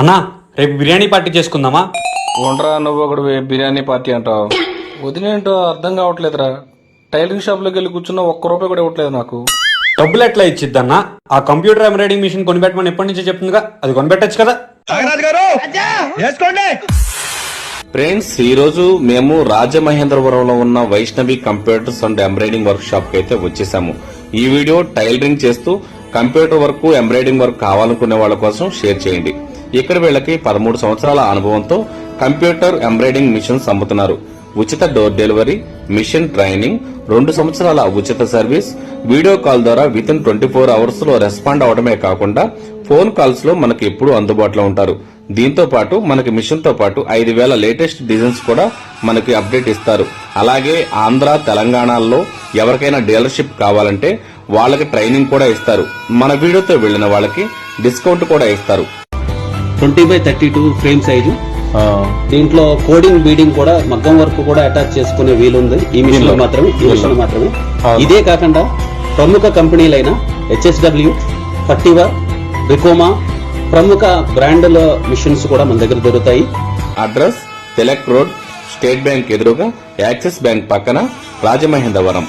అన్నా రేపు బిర్యానీ పార్టీ చేసుకుందామా? ఉండరా నువ్వు ఒకడు బిర్యానీ పార్టీ అంటావు? వదిలేంటో అర్థం కావట్లేదురా. టైలరింగ్ షాప్లోకి వెళ్ళి కూర్చున్న ఒక్క రూపాయి కూడా ఇవ్వట్లేదు నాకు. డబ్బులు ఎట్లా ఇచ్చిద్దన్నా? ఆ కంప్యూటర్ ఎంబ్రాయిడింగ్ మిషన్ కొనిపెట్టమని ఎప్పటి నుంచో చెప్తుందిగా అది కొనిపెట్టచ్చు కదా. ఫ్రెండ్స్ ఈ రోజు మేము రాజమహేంద్రవరంలో ఉన్న Vaishnavi computers and embroidering work షాప్కి అయితే వచ్చేసాము. ఈ వీడియో టైలరింగ్ చేస్తూ కంప్యూటర్ వర్క్ ఎంబ్రాయిడింగ్ వర్క్ కావాలనుకునే వాళ్ళ కోసం షేర్ చేయండి. ఇక్కడ వీళ్ళకి పదమూడు సంవత్సరాల అనుభవంతో కంప్యూటర్ ఎంబ్రాయిడింగ్ మిషన్స్ అమ్ముతున్నారు. ఉచిత డోర్ డెలివరీ మిషన్ ట్రైనింగ్ రెండు సంవత్సరాల ఉచిత సర్వీస్ వీడియో కాల్ ద్వారా విత్ ఇన్ ట్వంటీ ఫోర్ అవర్స్లో రెస్పాండ్ అవడమే కాకుండా ఫోన్ కాల్స్లో మనకి ఎప్పుడూ అందుబాటులో ఉంటారు. దీంతో పాటు మనకి మిషన్తో పాటు ఐదు వేల లేటెస్ట్ డిజైన్స్ కూడా మనకి అప్డేట్ ఇస్తారు. అలాగే ఆంధ్ర తెలంగాణలో ఎవరికైనా డీలర్షిప్ కావాలంటే వాళ్ళకి ట్రైనింగ్ కూడా ఇస్తారు. మన వీడియోతో వెళ్ళిన వాళ్ళకి డిస్కౌంట్ కూడా ఇస్తారు. Twenty by thirty two frame size. దీంట్లో కోడింగ్ బీడింగ్ కూడా మగ్గం వర్క్ కూడా అటాచ్ చేసుకునే వీలుంది. ఈ మిషన్లో మాత్రమే ఈ మిషన్లో మాత్రమే. ఇదే కాకుండా ప్రముఖ కంపెనీలైన హెచ్ఎస్డబ్ల్యూ పట్టివా రికోమా ప్రముఖ బ్రాండ్ల మిషన్స్ కూడా మన దగ్గర దొరుకుతాయి. Address Tilak road state bank ఎదురుగా యాక్సిస్ బ్యాంక్ పక్కన రాజమహేంద్రవరం.